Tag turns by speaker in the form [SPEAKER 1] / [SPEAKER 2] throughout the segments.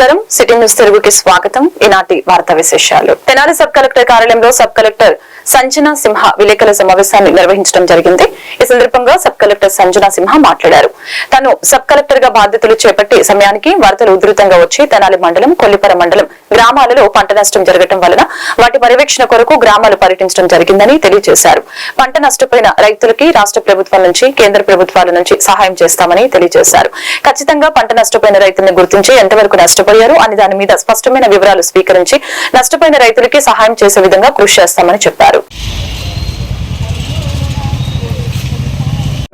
[SPEAKER 1] నమస్కారం. City news తెలుగుకి స్వాగతం. ఈనాటి వార్తా విశేషాలు. తెనాలి సబ్ కలెక్టర్ కార్యాలయంలో సబ్ కలెక్టర్ సంజన సింహ విలేకరుల సమావేశాన్ని నిర్వహించడం జరిగింది. ఈ సందర్భంగా సబ్ కలెక్టర్ సంజన సింహ మాట్లాడారు. తాను సబ్ కలెక్టర్గా బాధ్యతలు చేపట్టి సమయానికి వరదలు ఉధృతంగా వచ్చి తెనాలి మండలం కొల్లిపర మండలం గ్రామాలలో పంట నష్టం జరగడం వలన వాటి పర్యవేక్షణ కొరకు గ్రామాలు పర్యటించడం జరిగిందని తెలియజేశారు. పంట నష్టపోయిన రైతులకి రాష్ట్ర ప్రభుత్వం నుంచి కేంద్ర ప్రభుత్వాల నుంచి సహాయం చేస్తామని తెలియజేశారు. ఖచ్చితంగా పంట నష్టపోయిన రైతులను గుర్తించి ఎంతవరకు నష్టపోయారు అని దాని మీద స్పష్టమైన వివరాలు స్వీకరించి నష్టపోయిన రైతులకి సహాయం చేసే విధంగా కృషి చేస్తామని చెప్పారు.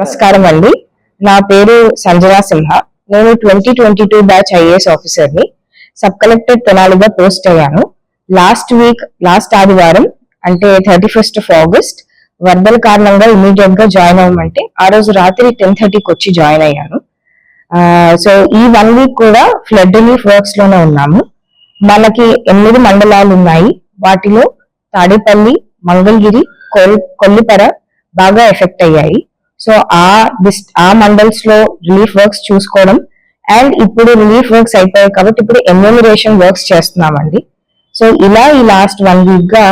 [SPEAKER 2] నమస్కారం అండి. నా పేరు సంజనా సింహ. నేను twenty twenty two batch IAS ఆఫీసర్ని సబ్ కలెక్టర్ తెనాలిగా పోస్ట్ అయ్యాను. లాస్ట్ వీక్ లాస్ట్ ఆదివారం అంటే థర్టీ ఫస్ట్ ఆఫ్ ఆగస్ట్ వరదల కారణంగా ఇమీడియట్గా జాయిన్ అవ్వమంటే ఆ రోజు రాత్రి టెన్ థర్టీకి వచ్చి జాయిన్ అయ్యాను. సో ఈ వన్ వీక్ కూడా ఫ్లడ్ రిలీఫ్ వర్క్స్లోనే ఉన్నాము. మనకి ఎనిమిది మండలాలు ఉన్నాయి. వాటిలో తాడేపల్లి మంగళగిరి కొల్ కొల్లిపర బాగా ఎఫెక్ట్ అయ్యాయి. సో ఆ ఆ మండల్స్లో రిలీఫ్ వర్క్స్ చూసుకోవడం అండ్ ఇప్పుడు రిలీఫ్ వర్క్స్ అయిపోయాయి కాబట్టి ఇప్పుడు ఎన్యూమిరేషన్ వర్క్స్ చేస్తున్నామండి. సో ఇలా ఈ లాస్ట్ వన్ వీక్గా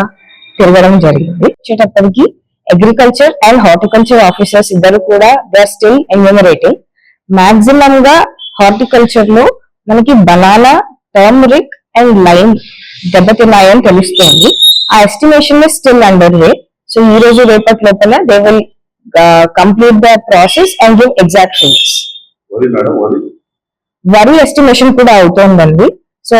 [SPEAKER 2] తిరగడం జరిగింది. వచ్చేటప్పటికి అగ్రికల్చర్ అండ్ హార్టికల్చర్ ఆఫీసర్స్ ఇద్దరు కూడా దే స్టిల్ ఎన్యూమరేటింగ్ మాక్సిమం గా హార్టికల్చర్లో మనకి బనానా టర్మరిక్ అండ్ లైమ్ దెబ్బతిన్నాయని తెలుస్తోంది. ఆ estimation still under way so ఈ రోజు రేపటి లోపల they will complete the process and give exact figures
[SPEAKER 3] వరి
[SPEAKER 2] ఎస్టిమేషన్ కూడా అవుతోందండి. సో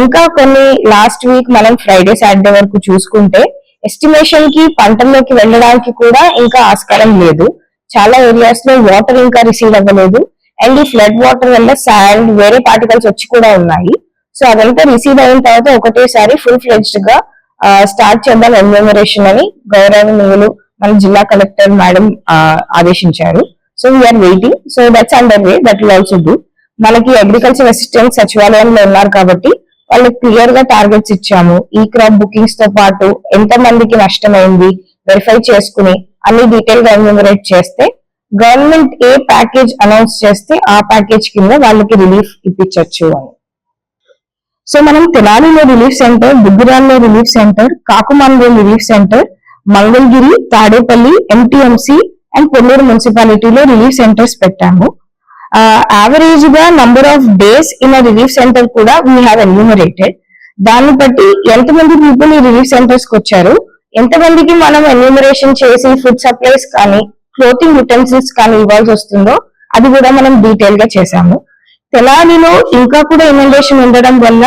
[SPEAKER 2] ఇంకా కొన్ని లాస్ట్ వీక్ మనం ఫ్రైడే సాటర్డే వరకు చూసుకుంటే ఎస్టిమేషన్కి పంటల్లోకి వెళ్ళడానికి కూడా ఇంకా ఆస్కారం లేదు. చాలా ఏరియాస్లో వాటర్ ఇంకా రిసీవ్ అవ్వలేదు. అండ్ ఈ ఫ్లడ్ వాటర్ వల్ల శాండ్ వేరే పార్టికల్స్ వచ్చి కూడా ఉన్నాయి. సో అదంతా రిసీవ్ అయిన తర్వాత ఒకటేసారి ఫుల్ ఫ్లెడ్జ్డ్గా స్టార్ట్ చేద్దాం ఎన్యూమరేషన్ అని గౌరవనీయులు మన జిల్లా కలెక్టర్ మేడం ఆదేశించారు. So we're waiting so that's under way that will also do మనకి అగ్రికల్చర్ అసిస్టెంట్ సచివాలయంలో ఉన్నారు కాబట్టి వాళ్ళకి క్లియర్గా టార్గెట్స్ ఇచ్చాము. ఈ క్రాప్ బుకింగ్స్తో పాటు ఎంత మందికి నష్టమైంది? వెరిఫై చేసుకుని అన్ని డీటెయిల్గా ఎన్యూమరేట్ చేస్తే గవర్నమెంట్ ఏ ప్యాకేజ్ అనౌన్స్ చేస్తే ఆ ప్యాకేజ్ కింద వాళ్ళకి రిలీఫ్ ఇప్పించవచ్చు అని. సో మనం తెనాలిలో రిలీఫ్ సెంటర్ బుగ్గిరాల్లో relief centre కాకుమాన్లో relief centre Mangalagiri Tadepalli MTMC and Kolluru మున్సిపాలిటీలో రిలీఫ్ సెంటర్స్ పెట్టాము. యావరేజ్గా number of days in a relief centre కూడా వీ హ్యావ్ ఎన్యూమరేటెడ్ దాన్ని బట్టి ఎంతమంది పీపుల్ ఈ రిలీఫ్ సెంటర్స్కి వచ్చారు ఎంతమందికి మనం ఎన్యూమరేషన్ చేసి ఫుడ్ సప్లైస్ కానీ క్లోతింగ్ యుటెన్సిల్స్ కానీ ఇవ్వాల్సి వస్తుందో అది కూడా మనం డీటెయిల్గా చేశాము. తెనాలిలో ఇంకా కూడా ఇనండేషన్ ఉండడం వల్ల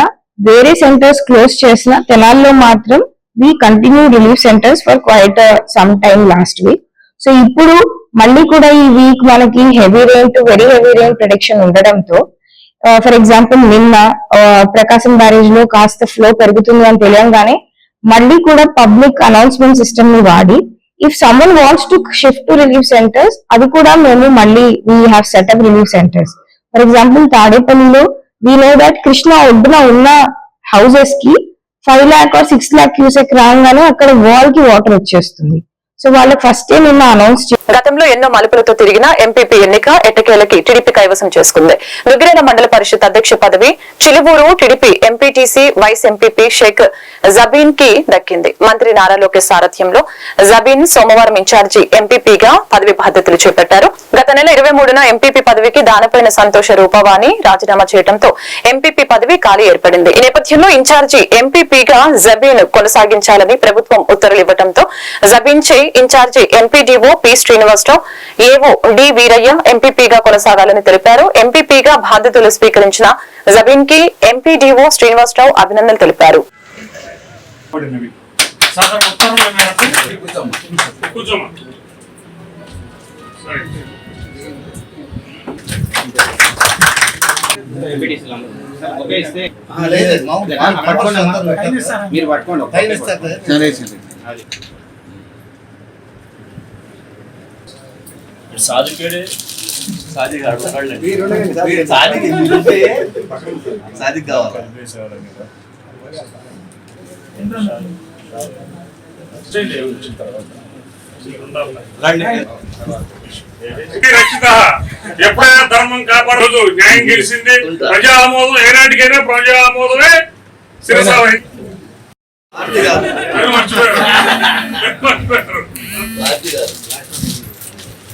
[SPEAKER 2] వేరే సెంటర్స్ క్లోజ్ చేసిన తెనాల్లో మాత్రం we continue relief centres for quite some time last week so ఇప్పుడు మళ్ళీ కూడా ఈ వీక్ మనకి heavy rain to very heavy rain prediction ఉండడంతో uh, ఫర్ ఎగ్జాంపుల్ నిన్న uh, ప్రకాశం బ్యారేజ్లో కాస్త ఫ్లో పెరుగుతుంది అని తెలియగానే మళ్ళీ కూడా పబ్లిక్ అనౌన్స్మెంట్ సిస్టమ్ని వాడి if someone wants to shift to relief centres అది కూడా మేము మళ్ళీ we have set up relief centres for example తాడేపల్లిలో వీ నో దట్ కృష్ణ ఒడ్డున ఉన్న హౌసెస్కి five lakh or six lakh cusec రాగానే అక్కడ వాల్కి వాటర్ వచ్చేస్తుంది. సో వాళ్ళకి ఫస్ట్ నిన్న అనౌన్స్
[SPEAKER 1] గతంలో ఎన్నో మలుపులతో తిరిగిన ఎంపీపీ ఎన్నిక ఎట్టకేలకి టీడీపీ కైవసం చేసుకుంది. దుగ్గిరేల మండల పరిషత్ అధ్యక్ష పదవి Chiluvuru TDP MPTC vice MPP Sheikh జబీన్కి దక్కింది. మంత్రి నారా లోకేష్ సారథ్యంలో జబీన్ సోమవారం ఇన్ఛార్జి ఎంపీపీగా పదవి బాధ్యతలు చేపట్టారు. గత నెల ఇరవై మూడున ఎంపీపీ పదవికి దానపైన సంతోష రూపవాణి రాజీనామా చేయడంతో ఎంపీపీ పదవి ఖాళీ ఏర్పడింది. ఈ నేపథ్యంలో ఇన్ఛార్జి ఎంపీపీగా జబీన్ కొనసాగించాలని ప్రభుత్వం ఉత్తర్వులు ఇవ్వడంతో జబీన్ చే ఇన్ఛార్జి ఎంపీడీఓ పి శ్రీనివాసరావు ఏవో డి వీరయ్య ఎంపీపీగా కొనసాగాలని తెలిపారు. ఎంపీపీగా బాధ్యతలు స్వీకరించిన జబీన్కి ఎంపీడీఓ శ్రీనివాసరావు అభినందనలు తెలిపారు.
[SPEAKER 4] పడినవి సార్
[SPEAKER 5] కావాలి
[SPEAKER 4] రక్షిత ఎప్పుడైనా ధర్మం కాపాడదు న్యాయం గెలిచింది ప్రజా ఆమోదం ఏనాటికైనా ప్రజా ఆమోదమే శిరసావై
[SPEAKER 6] ఆర్తి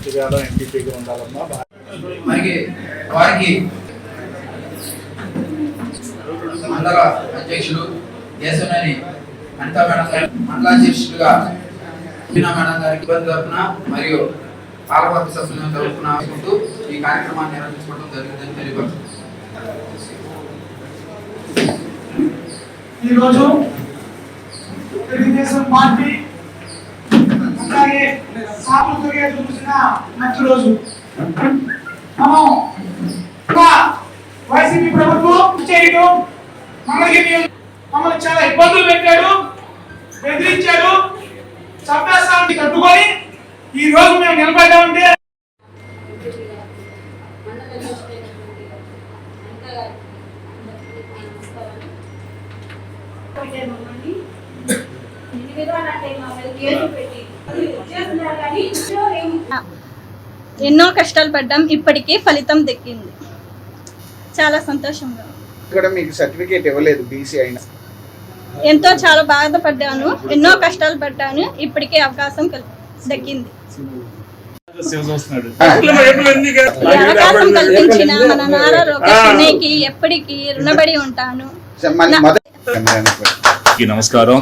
[SPEAKER 6] కాదు
[SPEAKER 4] మర్చిపోయారు మర్చిపోయారు
[SPEAKER 3] మనకి వారికి మండల అధ్యక్షులు దేశంలోని అనితా మేడం గారి మండలాధ్యక్షులుగా మీనా మేడం గారికి ఇబ్బంది తరఫున మరియు పాలపర్తి సభ్యులను తరఫున అనుకుంటూ ఈ కార్యక్రమాన్ని నిర్వహించుకోవడం జరిగిందని తెలియపరుచుకుంటున్నాను
[SPEAKER 7] ఈరోజు తెలుగుదేశం పార్టీ అలాగే సాపుతుగా చూసిన మంచి రోజు. మనం వైసీపీ ప్రభుత్వం చేయడం మనకి మమ్మల్ని చాలా ఇబ్బందులు పెట్టాడు బెదిరించాడు చంపేస్తామని కట్టుకొని ఈ రోజు మేము నిలబడ్డామంటే
[SPEAKER 8] ఎన్నో కష్టాలు పడ్డాం ఇప్పటికీ ఫలితం దక్కింది. చాలా సంతోషంగా ఉంది.
[SPEAKER 9] కూడా మీకు సర్టిఫికేట్ ఇవ్వలేదు బీసీ అయినా.
[SPEAKER 8] ఎంతో చాలా బాధపడ్డాను ఎన్నో కష్టాలు పడ్డాను ఇప్పటికే అవకాశం కల్- దక్కింది. ఈ అవకాశం కల్పించిన మన నారా లోకేష్ అన్నయ్యకి ఎప్పటికీ రుణపడి ఉంటాను.
[SPEAKER 9] మళ్ళీ
[SPEAKER 8] నా-
[SPEAKER 9] మొదటి
[SPEAKER 10] అందరికీ నమస్కారం.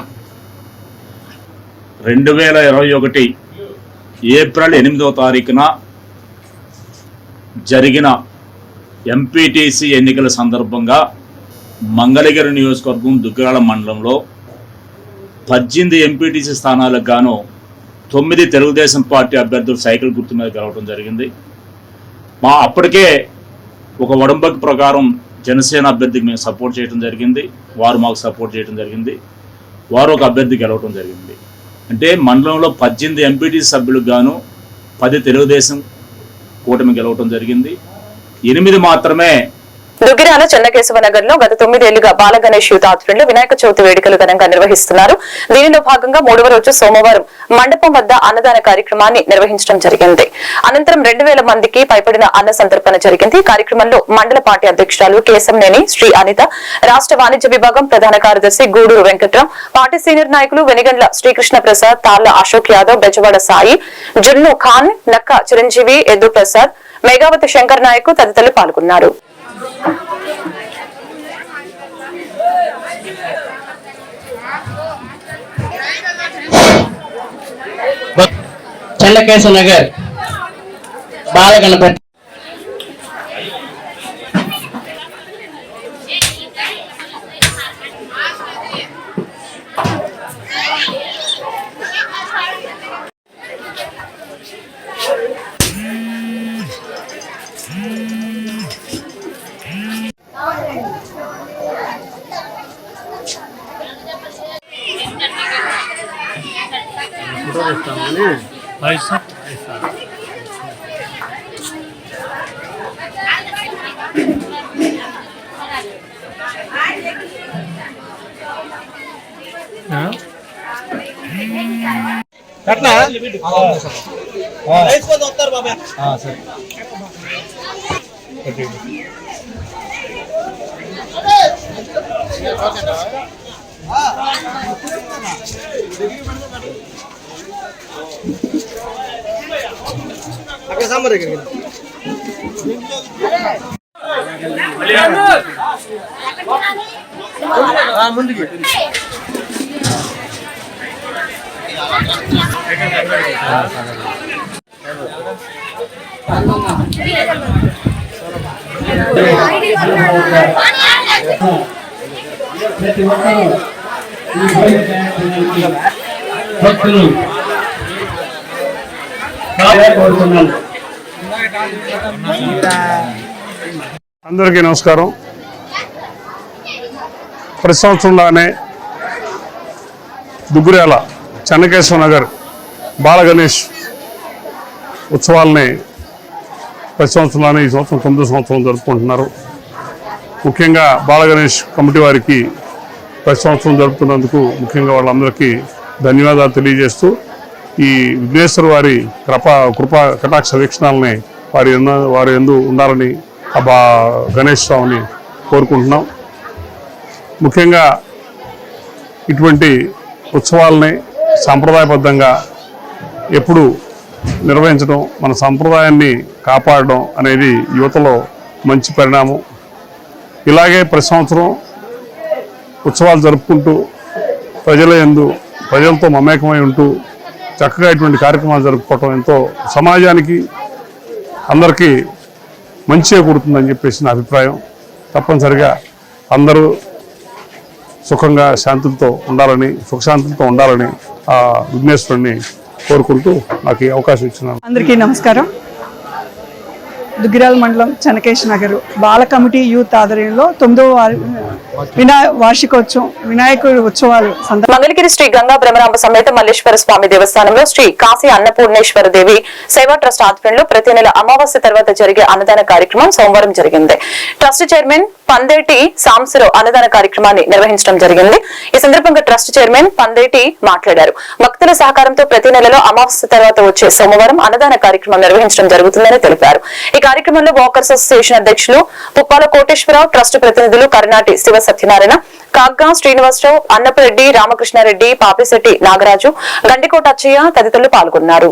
[SPEAKER 10] రెండు వేల ఇరవై ఒకటి ఏప్రిల్ ఎనిమిదవ తారీఖున జరిగిన ఎంపీటీసీ ఎన్నికల సందర్భంగా మంగళగిరి నియోజకవర్గం దుగ్గిరాల మండలంలో పద్దెనిమిది ఎంపీటీసీ స్థానాలకు గాను తొమ్మిది తెలుగుదేశం పార్టీ అభ్యర్థులు సైకిల్ గుర్తు మీద గెలవడం జరిగింది. మా అప్పటికే ఒక ఒడంబడిక ప్రకారం జనసేన అభ్యర్థికి మేము సపోర్ట్ చేయడం జరిగింది. వారు మాకు సపోర్ట్ చేయడం జరిగింది. వారు ఒక అభ్యర్థి గెలవడం జరిగింది. అంటే మండలంలో పద్దెనిమిది ఎంపీటీ సభ్యులకు గాను పది తెలుగుదేశం కూటమి గెలవటం జరిగింది. ఎనిమిది మాత్రమే
[SPEAKER 1] దుగ్గిరాల చెన్నకేశవ నగర్లో గత తొమ్మిదేళ్ళుగా బాల గణేష్ యూత్ ఆధ్వర్యంలో వినాయక చవితి వేడుకలు ఘనంగా నిర్వహిస్తున్నారు. దీనిలో భాగంగా మూడవ రోజు సోమవారం మండపం వద్ద అన్నదాన కార్యక్రమాన్ని నిర్వహించడం జరిగింది. అనంతరం రెండు వేల మందికి పైపడిన అన్న సంతర్పణ జరిగింది. కార్యక్రమంలో మండల పార్టీ అధ్యక్షురాలు కేశంనేని శ్రీ అనిత రాష్ట్ర వాణిజ్య విభాగం ప్రధాన కార్యదర్శి గూడూరు వెంకట్రావు పార్టీ సీనియర్ నాయకులు వెనిగండ్ల శ్రీకృష్ణ ప్రసాద్ తాళ్ళ అశోక్ యాదవ్ బెజవాడ సాయి జున్ను ఖాన్ నక్క చిరంజీవి ఎద్దు ప్రసాద్ మేఘావతి శంకర్ నాయక్ తదితరులు పాల్గొన్నారు.
[SPEAKER 11] చెన్నకేశవ నగర్ బాలగణపతి ప్రతి ఒక్కరూ ఈ బైక్ ప్రయాణానికి భక్తులు కోరుతున్నాను
[SPEAKER 4] అందరికీ నమస్కారం. ప్రతి సంవత్సరంలానే దుగ్గురేల చెన్నకేశ్వర నగర్ బాలగణేష్ ఉత్సవాలని ప్రతి సంవత్సరంలోనే ఈ సంవత్సరం తొమ్మిది సంవత్సరం జరుపుకుంటున్నారు. ముఖ్యంగా బాలగణేష్ కమిటీ వారికి ప్రతి సంవత్సరం జరుపుతున్నందుకు ముఖ్యంగా వాళ్ళందరికీ ధన్యవాదాలు తెలియజేస్తూ ఈ విఘ్నేశ్వర వారి కృప కృపా కటాక్ష వీక్షణాలని వారి వారి ఎందు ఉండాలని ఆ బా గణేష్ స్వామిని కోరుకుంటున్నాం. ముఖ్యంగా ఇటువంటి ఉత్సవాలని సాంప్రదాయబద్ధంగా ఎప్పుడు నిర్వహించడం మన సంప్రదాయాన్ని కాపాడడం అనేది యువతలో మంచి పరిణామం. ఇలాగే ప్రతి సంవత్సరం ఉత్సవాలు జరుపుకుంటూ ప్రజల ఎందు ప్రజలతో మమేకమై ఉంటూ చక్కగా ఇటువంటి కార్యక్రమాలు జరుపుకోవటం ఎంతో సమాజానికి అందరికీ మంచిగా కుడుతుందని చెప్పేసి నా అభిప్రాయం. తప్పనిసరిగా అందరూ సుఖంగా శాంతులతో ఉండాలని సుఖశాంతులతో ఉండాలని ఆ విఘ్నేశ్వరుణ్ణి కోరుకుంటూ నాకు ఈ అవకాశం ఇచ్చిన
[SPEAKER 7] అందరికీ నమస్కారం. దుగ్గిరాల మండలం చెనకేష్ నగర్. బాల కమిటీ యూత్ ఆధ్వర్యంలో తొమ్మిదవ వినా వార్షికోత్సవం వినాయకుడి ఉత్సవాలు
[SPEAKER 1] మంగళగిరి శ్రీ గంగా భ్రమరాంబ సమేత మల్లేశ్వర స్వామి దేవస్థానంలో శ్రీ కాశీ అన్నపూర్ణేశ్వర దేవి సేవా ట్రస్ట్ ఆధ్వర్యంలో ప్రతి నెల అమావాస్య తర్వాత జరిగే అన్నదాన కార్యక్రమం సోమవారం జరిగింది. ట్రస్ట్ చైర్మన్ పందేటి సాంసరావు అన్నదాన కార్యక్రమాన్ని నిర్వహించడం జరిగింది. ఈ సందర్భంగా ట్రస్ట్ చైర్మన్ పందేటి మాట్లాడారు. భక్తుల సహకారంతో ప్రతి నెలలో అమావాస్య తర్వాత వచ్చే సోమవారం అన్నదాన కార్యక్రమం నిర్వహించడం జరుగుతుందని తెలిపారు. కార్యక్రమంలో వాకర్స్ అసోసియేషన్ అధ్యక్షులు పుప్పాల కోటేశ్వరరావు ట్రస్ట్ ప్రతినిధులు కర్ణాటి శివ సత్యనారాయణ కాగ్గా శ్రీనివాసరావు అన్నపరెడ్డి రామకృష్ణారెడ్డి పాపిశెట్టి నాగరాజు గండికోట అచ్చయ్య తదితరులు పాల్గొన్నారు.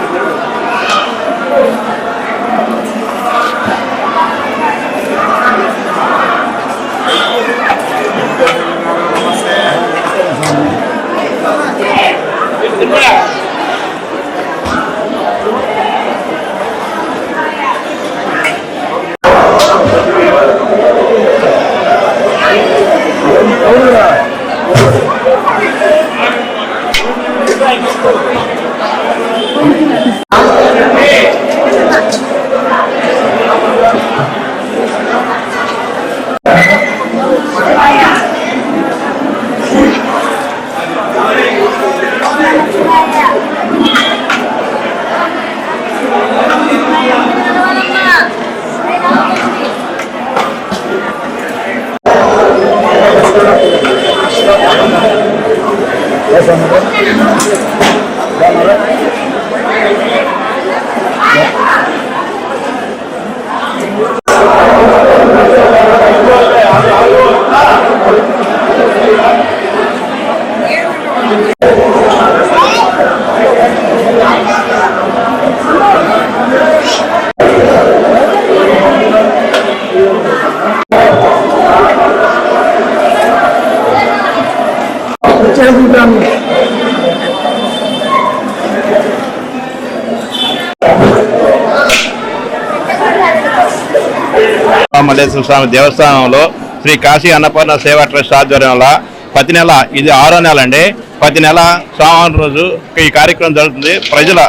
[SPEAKER 5] మల్లేశ్వర స్వామి దేవస్థానంలో శ్రీ కాశీ అన్నపూర్ణ సేవా ట్రస్ట్ ఆధ్వర్యంలో ప్రతి నెల ఇది ఆరో నెల అండి ప్రతి నెల సోమవారం రోజు ఈ కార్యక్రమం జరుగుతుంది. ప్రజల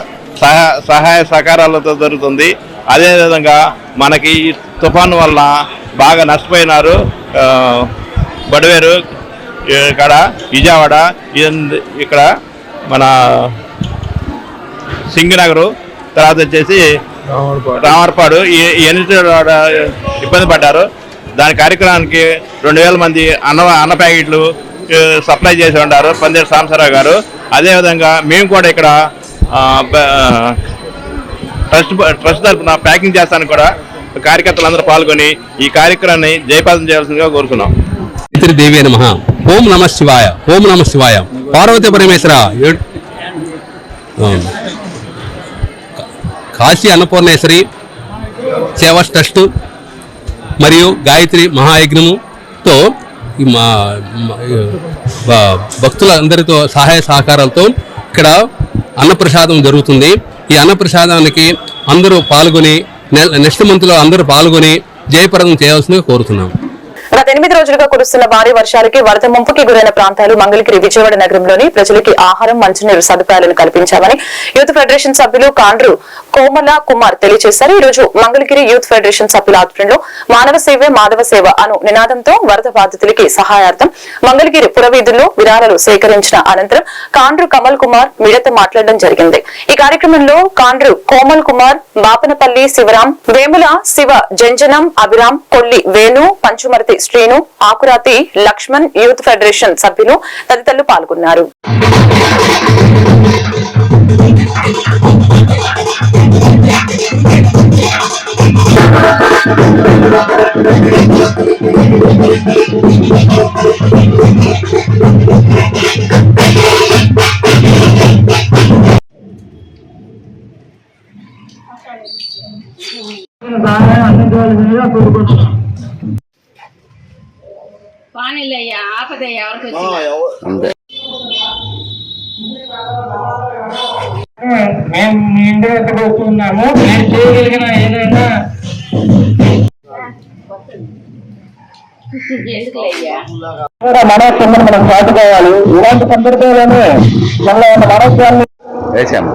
[SPEAKER 5] సహాయ సహాయ సహకారాలతో జరుగుతుంది. అదేవిధంగా మనకి ఈ తుఫాను వల్ల బాగా నష్టపోయినారు ఆ, బడవేరు ఇక్కడ విజయవాడ ఇక్కడ మన సింగనగరు తర్వాత వచ్చేసి రామర్పాడు ఎన్నిటి ఇబ్బంది పడ్డారు. దాని కార్యక్రమానికి రెండు వేల మంది అన్న అన్న ప్యాకెట్లు సప్లై చేసి ఉంటారు పందిరి సాంబశివరావు గారు. అదేవిధంగా మేము కూడా ఇక్కడ ట్రస్ట్ ట్రస్ట్ తరఫున ప్యాకింగ్ చేస్తానికి కూడా కార్యకర్తలందరూ పాల్గొని ఈ కార్యక్రమాన్ని జయపాదం చేయాల్సిందిగా కోరుతున్నాం
[SPEAKER 12] దేవి నమ ఓం నమ శివాయ. ఓం నమ శివాయ. పార్వతి పరమేశ్వర. కాశీ అన్నపూర్ణేశ్వరి సేవా ట్రస్ట్ మరియు గాయత్రి మహాయజ్ఞముతో మా భ- భక్తులందరితో సహాయ సహకారాలతో ఇక్కడ అన్నప్రసాదం జరుగుతుంది. ఈ అన్నప్రసాదానికి అందరూ పాల్గొని నెక్స్ట్ మంత్లో అందరూ పాల్గొని జయప్రదం చేయాల్సిందిగా కోరుతున్నాం.
[SPEAKER 1] గత ఎనిమిది రోజులుగా కురుస్తున్న భారీ వర్షాలకి వరద ముంపుకి గురైన ప్రాంతాలు మంగళగిరి విజయవాడ నగరంలోని ప్రజలకి ఆహారం మంచినీరు సదుపాయాలను కల్పించామని యూత్ ఫెడరేషన్ సభ్యులు కాండ్రు కోమల కుమార్ తెలియజేశారు. ఈ రోజు మంగళగిరి యూత్ ఫెడరేషన్ సభ్యుల ఆధ్వర్యంలో మానవ సేవే మాధవ సేవ అను నినాదంతో వరద బాధితులకి సహాయార్థం మంగళగిరి పురవీధుల్లో విరాళాలు సేకరించిన అనంతరం కాండ్రు కమల్ కుమార్ మీడియాతో మాట్లాడడం జరిగింది. ఈ కార్యక్రమంలో కాండ్రు కోమల్ కుమార్ బాపనపల్లి శివరాం వేముల శివ జంజనం అభిరామ్ కొల్లి వేణు పంచుమర్తి శ్రీను ఆకురాతి లక్ష్మణ్ యూత్ ఫెడరేషన్ సభ్యులు తదితరులు పాల్గొన్నారు.
[SPEAKER 8] వాణిలయ్య ఎవరికి
[SPEAKER 13] మేము మీ ఇంటి వస్తున్నాము? మేము చేయగలిగిన ఏదైనా మనస్సును మనం చాటుకోవాలి ఇలాంటి సందర్భాల్లోనే మళ్ళీ మన మనస్సాన్ని
[SPEAKER 5] వేసాము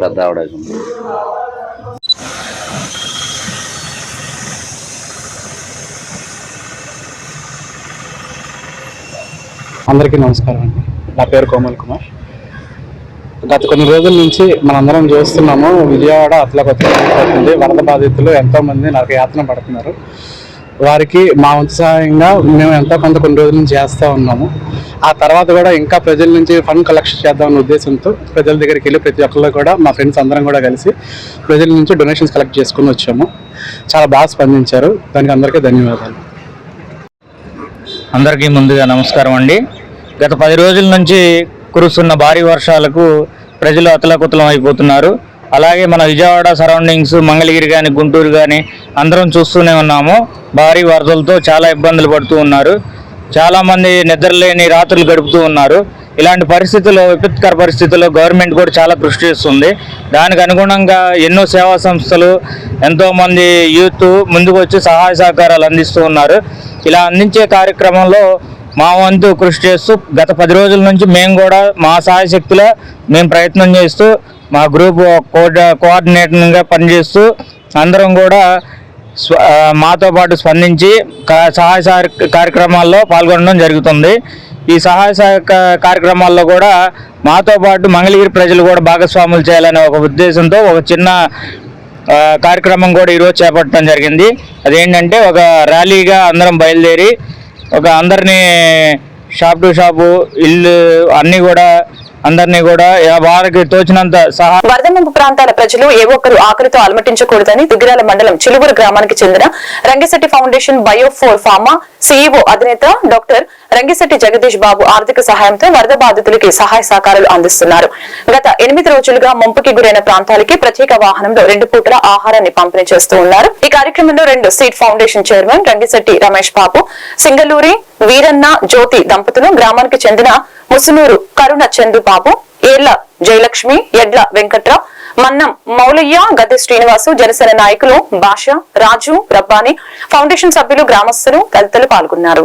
[SPEAKER 5] పెద్ద ఆవిడ
[SPEAKER 13] అందరికీ నమస్కారం అండి. నా పేరు కోమల్ కుమార్. గత కొన్ని రోజుల నుంచి మనందరం చూస్తున్నాము. విజయవాడ అతలకొత్తది వరద బాధితులు ఎంతోమంది నాకు యాతన పడుతున్నారు. వారికి మా ఉత్సాహంగా మేము ఎంతో కొంత కొన్ని రోజుల నుంచి చేస్తూ ఉన్నాము. ఆ తర్వాత కూడా ఇంకా ప్రజల నుంచి ఫండ్ కలెక్షన్ చేద్దామన్న ఉద్దేశంతో ప్రజల దగ్గరికి వెళ్ళి ప్రతి ఒక్కళ్ళు కూడా మా ఫ్రెండ్స్ అందరం కూడా కలిసి ప్రజల నుంచి డొనేషన్స్ కలెక్ట్ చేసుకుని వచ్చాము. చాలా బాగా స్పందించారు. దానికి అందరికీ ధన్యవాదాలు.
[SPEAKER 14] అందరికీ ముందుగా నమస్కారం అండి. గత పది రోజుల నుంచి కురుస్తున్న భారీ వర్షాలకు ప్రజలు అతలకుతలం అయిపోతున్నారు. అలాగే మన విజయవాడ సరౌండింగ్స్ మంగళగిరి కానీ గుంటూరు కానీ అందరం చూస్తూనే ఉన్నాము. భారీ వరదలతో చాలా ఇబ్బందులు పడుతూ ఉన్నారు. చాలామంది నిద్రలేని రాత్రులు గడుపుతూ ఉన్నారు. ఇలాంటి పరిస్థితుల్లో విపత్కర పరిస్థితుల్లో గవర్నమెంట్ కూడా చాలా కృషి చేస్తుంది. దానికి అనుగుణంగా ఎన్నో సేవా సంస్థలు ఎంతోమంది యూత్ ముందుకు వచ్చి సహాయ సహకారాలు అందిస్తూ ఉన్నారు. ఇలా అందించే కార్యక్రమంలో మా వంతు కృషి చేస్తూ గత పది రోజుల నుంచి మేము కూడా మా సహాయ శక్తిలో మేము ప్రయత్నం చేస్తూ మా గ్రూప్ కోఆర్డినేటర్గా పనిచేస్తూ అందరం కూడా స్వ మాతో పాటు స్పందించి సహాయ కార్యక్రమాల్లో పాల్గొనడం జరుగుతుంది. ఈ సహాయ కార్యక్రమాల్లో కూడా మాతో పాటు మంగళగిరి ప్రజలు కూడా భాగస్వాములు చేయాలనే ఒక ఉద్దేశంతో ఒక చిన్న కార్యక్రమం కూడా ఈరోజు చేపట్టడం జరిగింది. అదేంటంటే ఒక ర్యాలీగా అందరం బయలుదేరి ఒక అందరినీ షాప్ టు షాపు ఇల్లు అన్నీ కూడా అందరినీ కూడా వారికి తోచినంత సహా
[SPEAKER 1] వరద ముంపు ప్రాంతాల ప్రజలు ఏ ఒక్కరు ఆకలితో అలమటించకూడదని దుగ్గిరాల మండలం చిలువురు గ్రామానికి చెందిన Rangasetti foundation Biophore pharma CEO అధినేత డాక్టర్ రంగిశెట్టి జగదీష్ బాబు ఆర్థిక సహాయంతో వరద బాధితులకి సహాయ సహకారాలు అందిస్తున్నారు. గత ఎనిమిది రోజులుగా ముంపుకి గురైన ప్రాంతాలకి ప్రత్యేక వాహనంలో రెండు పూటల ఆహారాన్ని పంపిణీ చేస్తూ ఉన్నారు. ఈ కార్యక్రమంలో రెండు సీట్ ఫౌండేషన్ చైర్మన్ రంగిశెట్టి రమేష్ బాబు సింగలూరి వీరన్న జ్యోతి దంపతులు గ్రామానికి చెందిన ముసునూరు కరుణ చందు బాబు ఏళ్ళ జయలక్ష్మి ఎడ్ల వెంకట్రావు మన్నం మౌలయ్య గద్దె శ్రీనివాసు జనసేన నాయకులు భాష రాజు రబ్బాని ఫౌండేషన్ సభ్యులు గ్రామస్తులు తదితరులు పాల్గొన్నారు.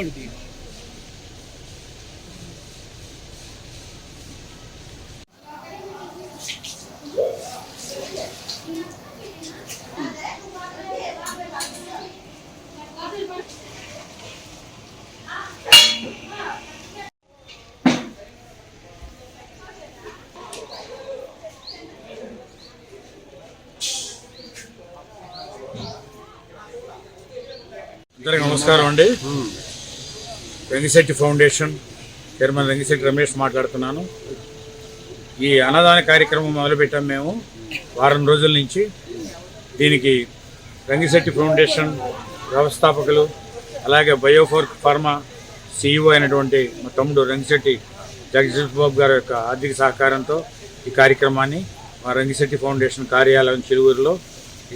[SPEAKER 15] గోల్డ్ అందరికి నమస్కారం అండి. రంగిశెట్టి ఫౌండేషన్ చైర్మన్ రంగిశెట్టి రమేష్ మాట్లాడుతున్నాను. ఈ అన్నదాన కార్యక్రమం మొదలుపెట్టాం మేము వారం రోజుల నుంచి. దీనికి రంగిశెట్టి ఫౌండేషన్ వ్యవస్థాపకులు అలాగే బయోఫోర్ ఫార్మా సీఈఓ అయినటువంటి మా తమ్ముడు రంగిశెట్టి జగదీష్ బాబు గారి యొక్క ఆర్థిక సహకారంతో ఈ కార్యక్రమాన్ని మా రంగిశెట్టి ఫౌండేషన్ కార్యాలయం చిలువూరులో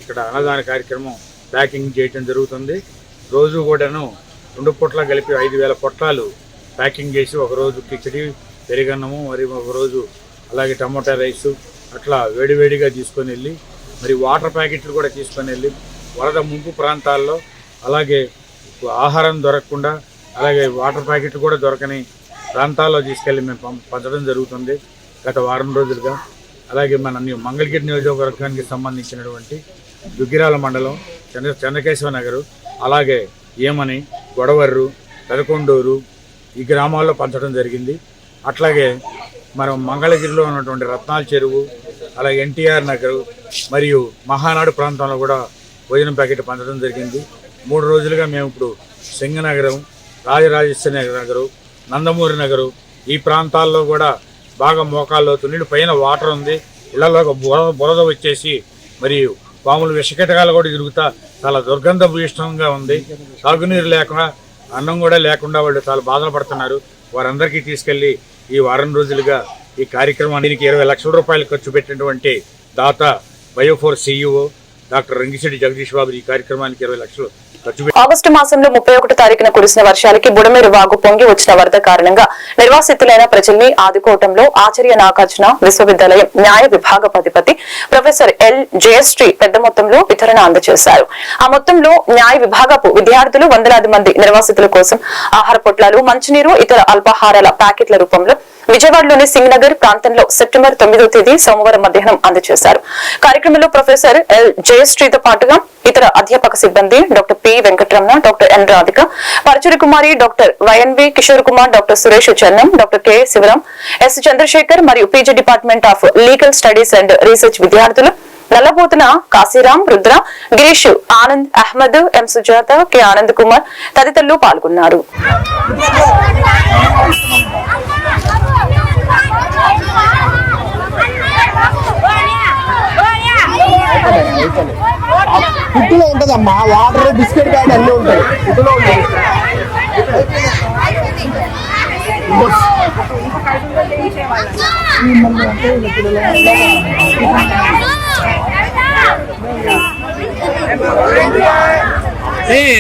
[SPEAKER 15] ఇక్కడ అన్నదాన కార్యక్రమం ప్యాకింగ్ చేయటం జరుగుతుంది. రోజు కూడాను రెండు పొట్ల కలిపి ఐదు వేల పొట్లాలు ప్యాకింగ్ చేసి ఒకరోజు కిచడి పెరిగన్నము మరి ఒకరోజు అలాగే టమోటా రైసు అట్లా వేడివేడిగా తీసుకొని వెళ్ళి మరి వాటర్ ప్యాకెట్లు కూడా తీసుకొని వెళ్ళి వరద ముంపు ప్రాంతాల్లో అలాగే ఆహారం దొరకకుండా అలాగే వాటర్ ప్యాకెట్లు కూడా దొరకని ప్రాంతాల్లో తీసుకెళ్ళి మేము పం- పంచడం జరుగుతుంది గత వారం రోజులుగా. అలాగే మన మంగళగిరి నియోజకవర్గానికి సంబంధించినటువంటి దుగ్గిరాల మండలం చంద్ర చంద్రకేశవ నగరు అలాగే ఏమని గొడవర్రు పెదకొండూరు ఈ గ్రామాల్లో పంచడం జరిగింది. అట్లాగే మనం మంగళగిరిలో ఉన్నటువంటి రత్నాల చెరువు అలాగే ఎన్టీఆర్ నగరు మరియు మహానాడు ప్రాంతంలో కూడా భోజనం ప్యాకెట్ పంచడం జరిగింది. మూడు రోజులుగా మేము ఇప్పుడు సింగనగరం రాజరాజేశ్వరి నగరు నందమూరి నగరు ఈ ప్రాంతాల్లో కూడా బాగా మోకాల్లో నీళ్ళు పైన వాటర్ ఉంది. ఇళ్ళలో బురద బురద వచ్చేసి మరియు పాములు విషకటకాలు కూడా తిరుగుతా చాలా దుర్గంధ భూయిష్టంగా ఉంది. తాగునీరు లేకుండా అన్నం కూడా లేకుండా వాళ్ళు చాలా బాధలు పడుతున్నారు. వారందరికీ తీసుకెళ్ళి ఈ వారం రోజులుగా ఈ కార్యక్రమానికి ఇరవై లక్షల రూపాయలు ఖర్చు పెట్టినటువంటి దాత Biophore CEO doctor Rangisetti Jagadish Babu ఈ కార్యక్రమానికి ఇరవై లక్షలు
[SPEAKER 1] ఆగస్టు మాసంలో ముప్పై ఒకటి తారీఖున కురిసిన వర్షాలకి బుడమేరు వాగు పొంగి వచ్చిన వరద కారణంగా నిర్వాసితులైన ప్రజల్ని ఆదుకోవటంలో ఆచార్య నాగార్జున విశ్వవిద్యాలయం న్యాయ విభాగపతిపతి ప్రొఫెసర్ ఎల్ జయశ్రీ పెద్ద మొత్తంలో వితరణ అందజేశారు. ఆ మొత్తంలో న్యాయ విభాగపు విద్యార్థులు వందలాది మంది నిర్వాసితుల కోసం ఆహార పొట్లాలు మంచినీరు ఇతర అల్పాహారాల ప్యాకెట్ల రూపంలో విజయవాడలోని సింగ్ నగర్ ప్రాంతంలో సెప్టెంబర్ తొమ్మిదో తేదీ సోమవారం మధ్యాహ్నం అందజేశారు. కార్యక్రమంలో ప్రొఫెసర్ ఎల్ జయశ్రీతో పాటుగా ఇతర అధ్యాపక సిబ్బంది doctor P Venkataramana doctor N Radhika Paruchuri Kumari doctor YNV Kishore Kumar doctor Suresh Channam doctor K Sivaram S Chandrasekhar మరియు PG department of legal studies and research విద్యార్థులు నల్లబోతున కాశీరాం రుద్ర గిరీష్ ఆనంద్ అహ్మద్ ఎం సుజాత కె ఆనంద్ కుమార్ తదితరులు పాల్గొన్నారు.
[SPEAKER 16] పుట్టులో ఉంటదమ్మా వాటర్ బిస్కెట్ ప్యాకెట్ అన్నీ ఉంటాయి. పుట్టులో ఉంటాయి.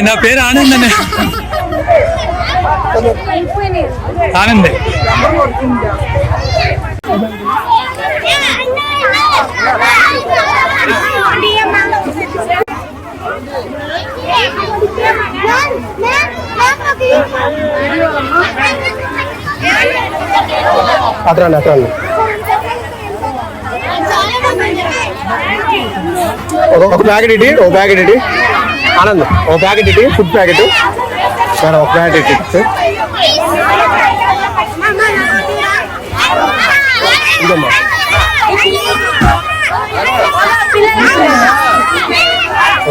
[SPEAKER 12] నా పేరు ఆనంద్ అన్న ఆనంద్.
[SPEAKER 16] అట్రండి అట్రండి ఒక- ఒక ప్యాకెట్ ఇటీ ఒక ప్యాకెట్ ఇటీ ఆనంద్ ఒక ప్యాకెట్ ఇటీ ఫుడ్ ప్యాకెట్ మేడం ఒక ప్యాకెట్ ఇటీ ఇదమ్మా